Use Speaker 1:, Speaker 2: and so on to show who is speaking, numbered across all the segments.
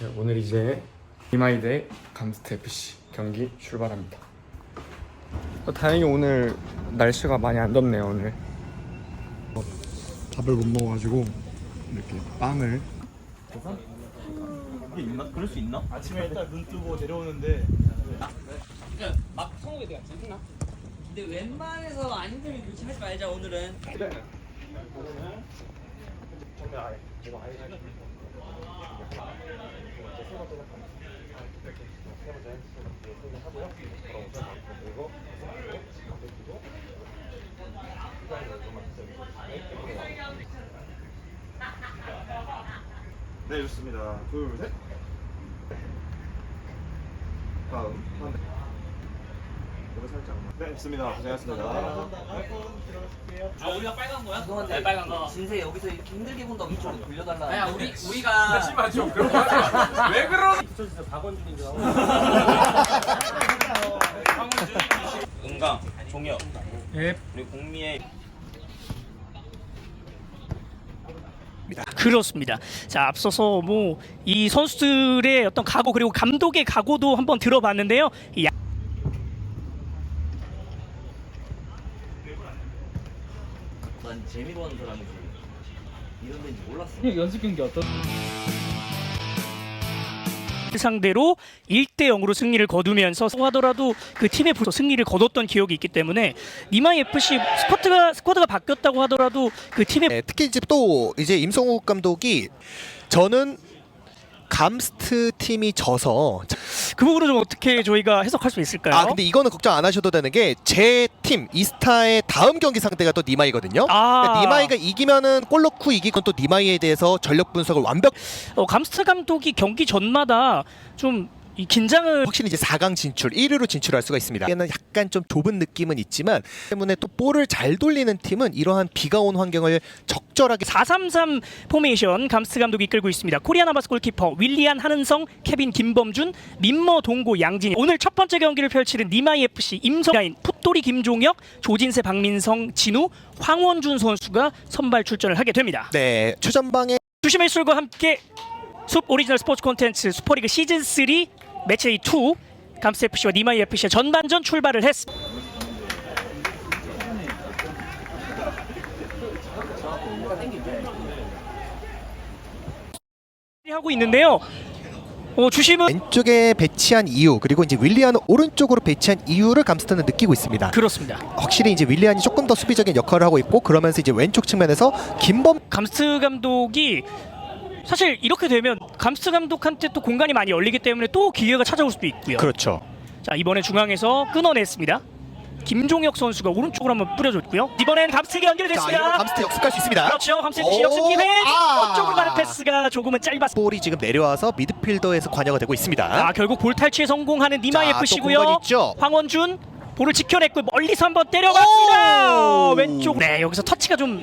Speaker 1: 네, 오늘 이제 이마이대 감스트 FC 경기 출발합니다. 어, 다행히 오늘 날씨가 많이 안 덥네요 오늘. 어, 밥을 못 먹어가지고 이렇게 빵을
Speaker 2: 이게 있나? 그럴 수 있나?
Speaker 3: 아침에 딱눈 뜨고 내려오는데
Speaker 4: 막 성공에 대한 짜증나? 근데 웬만해서 안 힘들면 그렇게 하지 말자 오늘은
Speaker 2: 네 좋습니다. 둘 셋. 다음 반대. 이거 살짝. 네 좋습니다. 고생하셨습니다.
Speaker 4: 아 우리가 빨간 거야? 죄송한데 빨간 거 진세 여기서 이렇게 힘들게 본다고 이쪽으로 돌려달라 아야 우리 우리가
Speaker 3: 왜 그러?
Speaker 2: 은강, 종혁,
Speaker 1: 예.
Speaker 2: 그리고 공미의
Speaker 5: 그렇습니다. 자 앞서서 뭐 이 선수들의 어떤 각오 그리고 감독의 각오도 한번 들어봤는데요. 이 야-
Speaker 4: 난 재미로 하는 사람이지 이런 데인지 몰랐어
Speaker 5: 상대로 1대 0으로 승리를 거두면서 하더라도 그 팀의 부서 승리를 거뒀던 기억이 있기 때문에 니마이 FC 스쿼드가 스쿼드가 바뀌었다고 하더라도 그 팀의
Speaker 6: 네, 특히 이제 또 이제 임성욱 감독이 저는 감스트 팀이 져서
Speaker 5: 그 부분을 좀 어떻게 저희가 해석할 수 있을까요?
Speaker 6: 아 근데 이거는 걱정 안 하셔도 되는 게 제 팀 이스타의 다음 경기 상대가 또 니마이거든요.
Speaker 5: 아.
Speaker 6: 그러니까 니마이가 이기면은 골 넣고 이기건 또 니마이에 대해서 전력 분석을 완벽
Speaker 5: 어, 감스트 감독이 경기 전마다 좀 이 긴장을
Speaker 6: 확실히 이제 4강 진출 1위로 진출할 수가 있습니다. 얘는 약간 좀 좁은 느낌은 있지만 때문에 또 볼을 잘 돌리는 팀은 이러한 비가 온 환경을 적절하게
Speaker 5: 433 포메이션 감스트 감독이 이끌고 있습니다. 코리아 나바스 골키퍼 윌리안 한은성, 케빈 김범준, 민머 동고 양진이 오늘 첫 번째 경기를 펼치는 니마이 FC 임성라인 풋돌이 김종혁, 조진세 박민성, 진우, 황원준 선수가 선발 출전을 하게 됩니다.
Speaker 6: 네 초전방에
Speaker 5: 주심의 술과 함께 숲 오리지널 스포츠 콘텐츠 슈퍼리그 시즌 3 매치데이 2 감스 FC와 니마이 FC의 전반전 출발을 했습니다. 하고 있는데요. 어, 주심은
Speaker 6: 왼쪽에 배치한 이유 그리고 이제 윌리안 오른쪽으로 배치한 이유를 감스트는 느끼고 있습니다.
Speaker 5: 그렇습니다.
Speaker 6: 확실히 이제 윌리안이 조금 더 수비적인 역할을 하고 있고 그러면서 이제 왼쪽 측면에서 김범
Speaker 5: 감스트 감독이 사실 이렇게 되면 감스트 감독한테 또 공간이 많이 열리기 때문에 또 기회가 찾아올 수도 있고요.
Speaker 6: 그렇죠.
Speaker 5: 자 이번에 중앙에서 끊어냈습니다. 김종혁 선수가 오른쪽으로 한번 뿌려줬고요. 이번엔 감스트가
Speaker 6: 자,
Speaker 5: 연결됐습니다.
Speaker 6: 이러면 감스트 역습할 수 있습니다.
Speaker 5: 그렇죠. 감스트
Speaker 6: 오,
Speaker 5: 역습 기회.
Speaker 6: 아.
Speaker 5: 쪽으로 가는 패스가 조금은 짧았습니다.
Speaker 6: 볼이 지금 내려와서 미드필더에서 관여가 되고 있습니다.
Speaker 5: 아 결국 볼 탈취에 성공하는 니마이
Speaker 6: 자, 또
Speaker 5: FC고요.
Speaker 6: 공간 있죠?
Speaker 5: 황원준 볼을 지켜냈고 멀리서 한번 때려갔습니다.
Speaker 6: 오.
Speaker 5: 왼쪽. 네 여기서 터치가 좀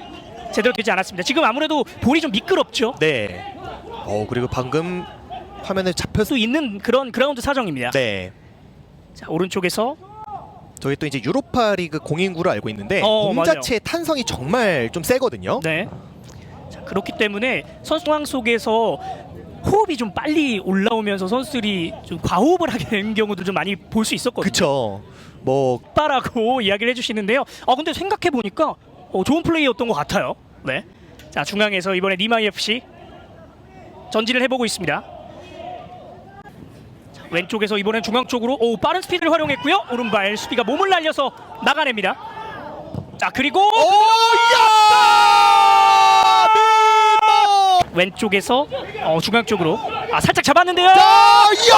Speaker 5: 제대로 되지 않았습니다. 지금 아무래도 볼이 좀 미끄럽죠.
Speaker 6: 네. 어 그리고 방금 화면에 잡혔.
Speaker 5: 수 있는 그런 그라운드 사정입니다.
Speaker 6: 네.
Speaker 5: 자 오른쪽에서
Speaker 6: 저희 또 이제 유로파 리그 공인구를 알고 있는데
Speaker 5: 어,
Speaker 6: 공
Speaker 5: 맞아요.
Speaker 6: 자체의 탄성이 정말 좀 세거든요.
Speaker 5: 네. 자, 그렇기 때문에 선수 상황 속에서 호흡이 좀 빨리 올라오면서 선수들이 좀 과호흡을 하게 되는 경우도 좀 많이 볼 수 있었거든요.
Speaker 6: 그쵸. 뭐
Speaker 5: 빠라고 이야기를 해주시는데요. 아 근데 생각해 보니까 어, 좋은 플레이였던 것 같아요. 네. 자 중앙에서 이번에 니마이 FC 전진을 해보고 있습니다. 자, 왼쪽에서 이번엔 중앙 쪽으로 오 빠른 스피드를 활용했고요. 오른발 수비가 몸을 날려서 나가냅니다. 자 그리고
Speaker 6: 야! 밀모!
Speaker 5: 왼쪽에서 어, 중앙 쪽으로 아 살짝 잡았는데요.
Speaker 6: 아, 야!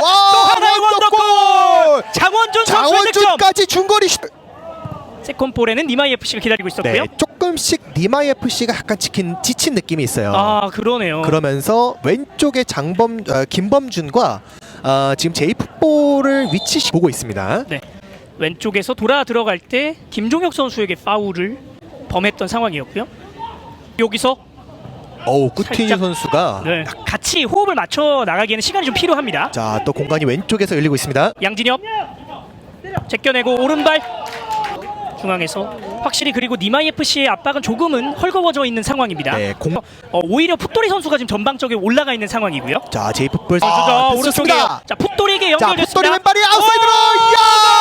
Speaker 6: 와!
Speaker 5: 또 하나의
Speaker 6: 원더골!
Speaker 5: 장원준.
Speaker 6: 장원준까지 중거리 슛.
Speaker 5: 세컨 볼에는 니마이 FC가 기다리고 있었고요.
Speaker 6: 네, 조금씩 니마이 FC가 약간 지킨 지친 느낌이 있어요.
Speaker 5: 아 그러네요.
Speaker 6: 그러면서 왼쪽에 장범 어, 김범준과 어, 지금 제이풋볼을 위치 보고 있습니다.
Speaker 5: 왼쪽에서 돌아 들어갈 때 김종혁 선수에게 파울을 범했던 상황이었고요. 여기서
Speaker 6: 어우 꾸티뉴
Speaker 5: 살짝-
Speaker 6: 선수가
Speaker 5: 네, 같이 호흡을 맞춰 나가기에는 시간이 좀 필요합니다.
Speaker 6: 자 또 공간이 왼쪽에서 열리고 있습니다.
Speaker 5: 양진엽 제껴내고 오른발 중앙에서 확실히 그리고 니마이 FC의 압박은 조금은 헐거워져 있는 상황입니다.
Speaker 6: 네, 공...
Speaker 5: 어, 오히려 풋돌이 선수가 지금 전방쪽에 올라가 있는 상황이고요.
Speaker 6: 자 제이풋볼
Speaker 5: 선수죠
Speaker 6: 아,
Speaker 5: 오른쪽에
Speaker 6: 됐습니다.
Speaker 5: 자 풋돌이에게
Speaker 6: 자
Speaker 5: 연결됐습니다.
Speaker 6: 풋돌이 왼발이 아웃사이드로 이야 이러면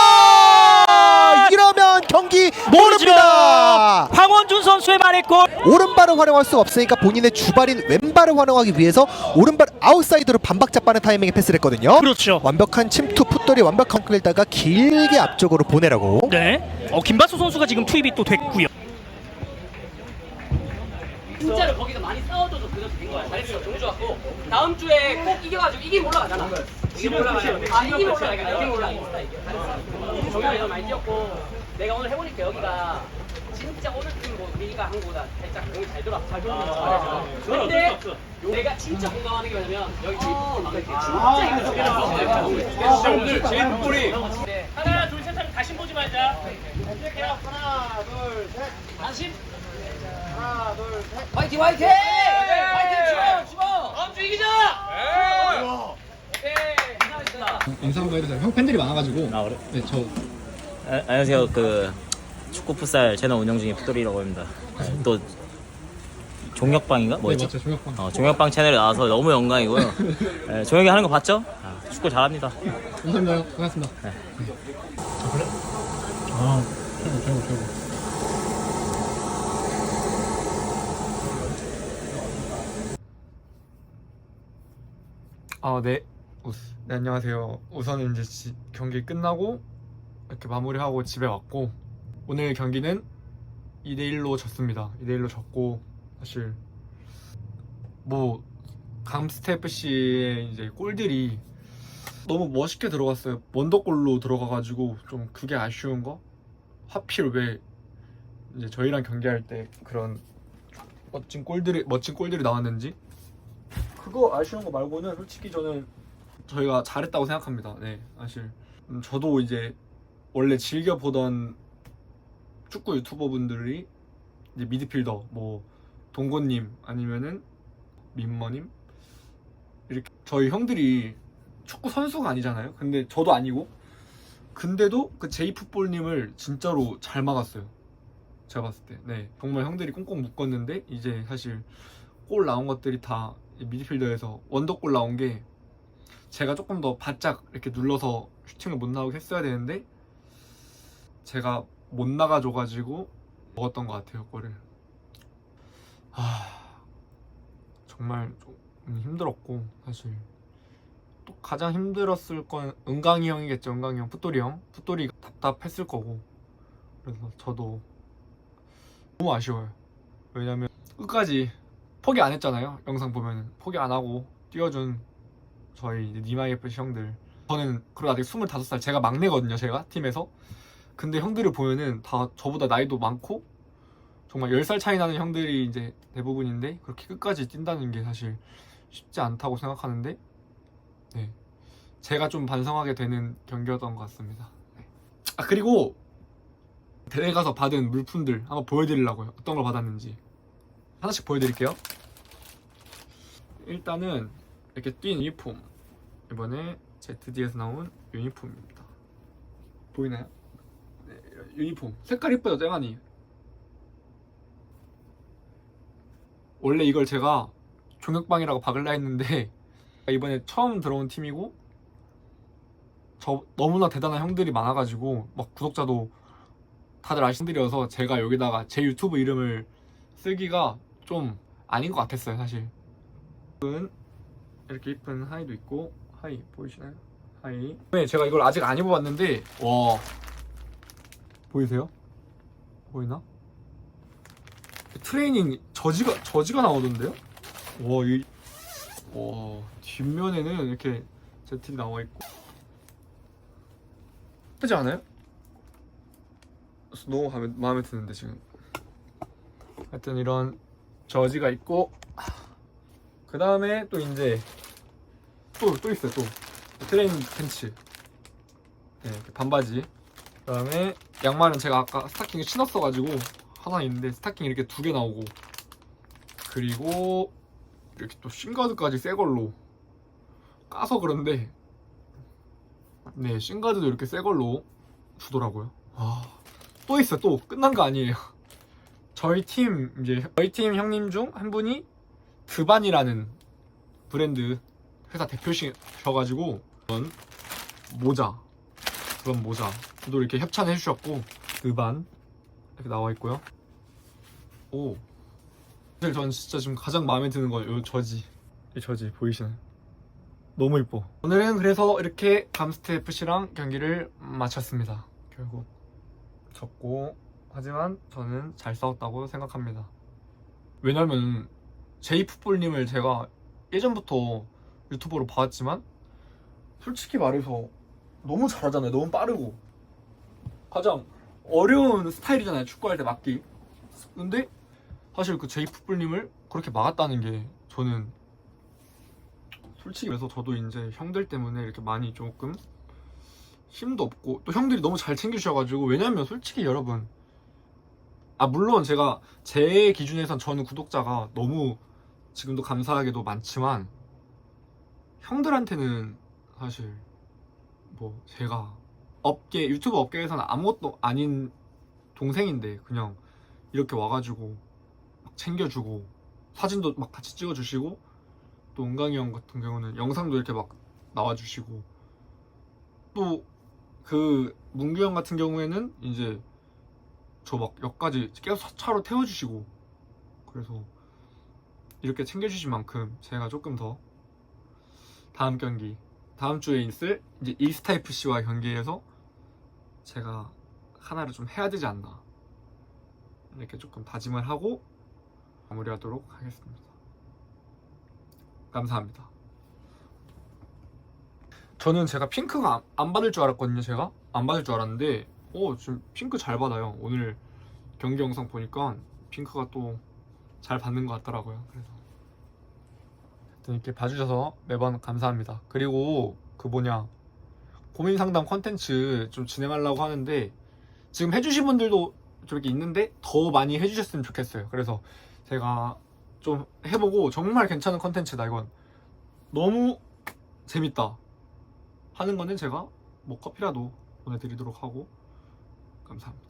Speaker 6: 경기
Speaker 5: 모르죠.
Speaker 6: 모릅니다
Speaker 5: 황원준 선수의 만회골.
Speaker 6: 오른발을 활용할 수 없으니까 본인의 주발인 왼발을 활용하기 위해서 오른발 아웃사이드로 반박자 빠른 타이밍에 패스를 했거든요
Speaker 5: 그렇죠.
Speaker 6: 완벽한 침투 풋돌이 완벽한 끌다가 길게 앞쪽으로 보내라고
Speaker 5: 네. 어 김바수 선수가 지금 투입이 또 됐고요.
Speaker 4: 진짜로 거기서 많이 싸워줘서 그래서 된 거야. 잘했어. 너무 좋았고 다음 주에 꼭 이겨가지고 이기면 올라가잖아. 이기면 올라가야 아 이기면 올라가. 이기면 올라가. 잘했어. 정말 많이 뛰었고 내가 오늘 해보니까 여기가 진짜 오늘 팀뭐 우리가 한 거보다 살짝 공이 잘 돌아. 잘 돌아. 근데 내가 진짜 공감하는 게 뭐냐면 여기 제이프볼 막을 때 진짜 힘들어.
Speaker 3: 진짜 오늘 제이프볼이
Speaker 4: 하나 둘 셋 하면 다시 보지 말자. 시작해요. 하나 둘 셋. 다시. 하나 둘 셋. 화이팅 화이팅. 화이팅 집어 집어. 다음 주 이기자. 오케이. 감사합니다.
Speaker 1: 인사 한번 해도 돼요? 형 팬들이 많아가지고
Speaker 7: 아 그래?
Speaker 1: 네, 저
Speaker 7: 아, 안녕하세요. 그 축구 풋살 채널 운영 중인 풋돌이라고 합니다. 네, 또 종혁방인가 뭐였지?
Speaker 1: 맞죠 종혁방
Speaker 7: 어, 종혁방 채널에 나와서 너무 영광이고요. 네, 종혁이 하는 거 봤죠? 아, 축구 잘합니다.
Speaker 1: 감사합니다 반갑습니다 네. 저 그래? 아 최고 최고 최고 아, 네. 우- 네, 안녕하세요. 우선은 이제 지- 경기 끝나고 이렇게 마무리하고 집에 왔고 오늘 경기는 2대 1로 졌습니다. 2대 1로 졌고 사실 뭐 감스트 FC의 이제 골들이 너무 멋있게 들어갔어요. 원더골로 들어가가지고 좀 그게 아쉬운 거. 하필 왜 이제 저희랑 경기할 때 그런 멋진 골들이 멋진 골들이 나왔는지 그거 아쉬운 거 말고는 솔직히 저는 저희가 잘했다고 생각합니다. 네, 사실 음, 저도 이제 원래 즐겨 보던 축구 유튜버 분들이 이제 미드필더 뭐 동고님 아니면은 민머님 이렇게 저희 형들이 축구 선수가 아니잖아요. 근데 저도 아니고 근데도 그 제이풋볼님을 진짜로 잘 막았어요. 제가 봤을 때, 네 정말 형들이 꽁꽁 묶었는데 이제 사실 골 나온 것들이 다 미드필더에서 원더골 나온 게 제가 조금 더 바짝 이렇게 눌러서 슈팅을 못 나오게 했어야 되는데 제가 못 나가줘가지고 먹었던 것 같아요 골을. 아 정말 좀 힘들었고 사실. 또 가장 힘들었을 건 은강이 형이겠죠 은강이 형. 풋돌이 형. 풋돌이 답답했을 거고. 그래서 저도 너무 아쉬워요. 왜냐면 끝까지 포기 안 했잖아요 영상 보면은. 포기 안 하고 뛰어준 저희 니마이 FC 형들. 저는 그리고 아직 25살 제가 막내거든요 제가 팀에서 근데 형들을 보면은 다 저보다 나이도 많고 정말 10살 차이 나는 형들이 이제 대부분인데 그렇게 끝까지 뛴다는 게 사실 쉽지 않다고 생각하는데 네. 제가 좀 반성하게 되는 경기였던 것 같습니다. 네. 아 그리고 대회 가서 받은 물품들 한번 보여드리려고요. 어떤 걸 받았는지. 하나씩 보여드릴게요. 일단은 이렇게 뛴 유니폼. 이번에 ZD에서 나온 유니폼입니다. 보이나요? 네, 유니폼. 색깔 이뻐요 쨍하니. 원래 이걸 제가 종혁방이라고 박을라 했는데 이번에 처음 들어온 팀이고 저 너무나 대단한 형들이 많아가지고 막 구독자도 다들 아시는 분들이어서 제가 여기다가 제 유튜브 이름을 쓰기가 좀 아닌 것 같았어요 사실. 이렇게 이쁜 하이도 있고 하이 보이시나요? 하이. 네 제가 이걸 아직 안 입어봤는데 와 보이세요? 보이나? 트레이닝 저지가 저지가 나오던데요? 와, 이, 와 뒷면에는 이렇게 제틸 나와 있고 예쁘지 않아요? 너무 마음에, 마음에 드는데 지금 하여튼 이런 저지가 있고 그 다음에 또 이제 또 또 있어요 또 트레이닝 팬츠 네, 반바지 그 다음에 양말은 제가 아까 스타킹 신었어가지고 하나 있는데 스타킹 이렇게 두 개 나오고 그리고 이렇게 또 싱가드까지 새 걸로 까서 그런데 네 싱가드도 이렇게 새 걸로 주더라고요 와또 있어 또 끝난 거 아니에요. 저희 팀 이제 저희 팀 형님 중 한 분이 드반이라는 브랜드 회사 대표시셔가지고 모자 그런 모자 도 이렇게 협찬해 주셨고 드반 이렇게 나와 있고요. 오 사실 전 진짜 지금 가장 마음에 드는 건요 저지 이 저지 보이시나요? 너무 이뻐. 오늘은 그래서 이렇게 감스트 FC랑 경기를 마쳤습니다. 결국 졌고 하지만 저는 잘 싸웠다고 생각합니다. 왜냐면 제이풋볼님을 제가 예전부터 유튜버로 봐왔지만 솔직히 말해서 너무 잘하잖아요. 너무 빠르고 가장 어려운 스타일이잖아요. 축구할 때 막기. 근데 사실 그 제이풋볼님을 그렇게 막았다는 게 저는 솔직히 그래서 저도 이제 형들 때문에 이렇게 많이 조금 힘도 없고 또 형들이 너무 잘 챙겨주셔가지고 왜냐면 솔직히 여러분 아 물론 제가 제 기준에선 저는 구독자가 너무 지금도 감사하게도 많지만 형들한테는 사실 뭐 제가 업계 유튜브 업계에서는 아무것도 아닌 동생인데 그냥 이렇게 와가지고 막 챙겨주고 사진도 막 같이 찍어주시고 또 은강이 형 같은 경우는 영상도 이렇게 막 나와주시고 또 그 문규 형 같은 경우에는 이제 저 막 역까지 계속 차로 태워주시고 그래서 이렇게 챙겨주신 만큼 제가 조금 더 다음 경기 다음 주에 있을 이제 이스타 FC와 경기에서 제가 하나를 좀 해야 되지 않나 이렇게 조금 다짐을 하고 마무리하도록 하겠습니다. 감사합니다. 저는 제가 핑크가 안- 안 받을 줄 알았거든요. 제가 안 받을 줄 알았는데, 오 지금 핑크 잘 받아요. 오늘 경기 영상 보니까 핑크가 또 잘 받는 것 같더라고요. 그래서 하여튼 이렇게 봐주셔서 매번 감사합니다. 그리고 그 뭐냐 고민 상담 컨텐츠 좀 진행하려고 하는데 지금 해주신 분들도 좀 이렇게 있는데 더 많이 해주셨으면 좋겠어요. 그래서 제가 좀 해보고 정말 괜찮은 컨텐츠다 이건 너무 재밌다 하는 거는 제가 뭐 커피라도 보내드리도록 하고 감사합니다.